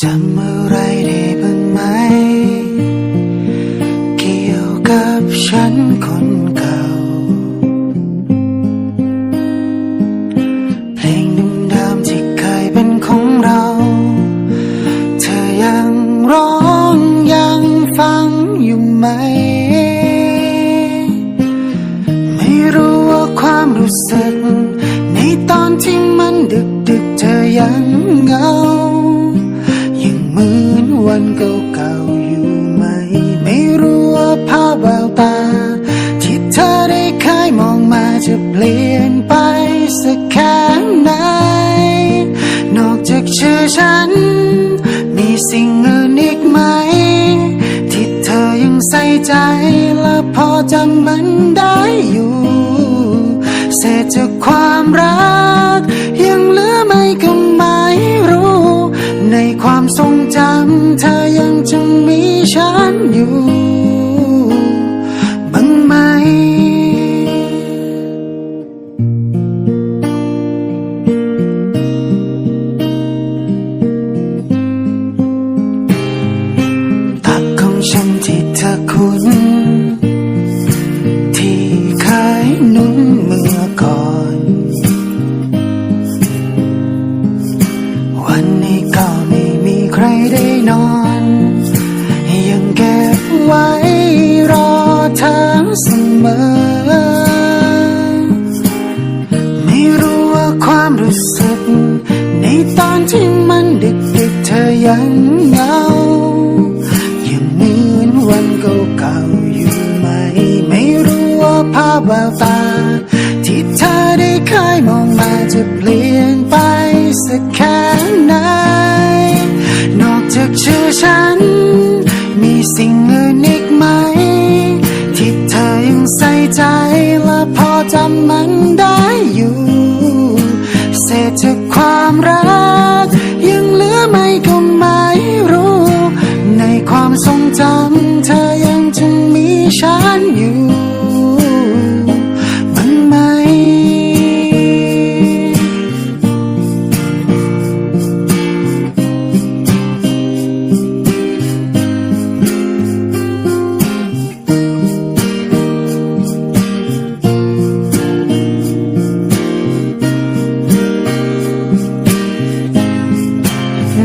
จำอะไรได้บ้างไหม ไหม ไม่รู้ว่าความรู้สึก ในตอนที่มันดึกดึกเธอยังเหงายังเหมือนวันเก่า ใจและพอจำมันได้อยู่ เศษจากความรัก ยังเหลือไหมก็ไม่รู้ ในความทรงจำเธอยังจะมีฉันอยู่ ได้นอน ยังเก็บไว้รอเธอเสมอ ไม่รู้ว่าความรู้สึก ในตอนที่มันดึกดึกๆเธอยังเงายัง อื่นอีกไหม ที่เธอยังใส่ใจและพอจำมันได้อยู่ เศษจากความรัก ยังเหลือไหมก็ไม่รู้ ในความทรงจำเธอยังจะมีฉันอยู่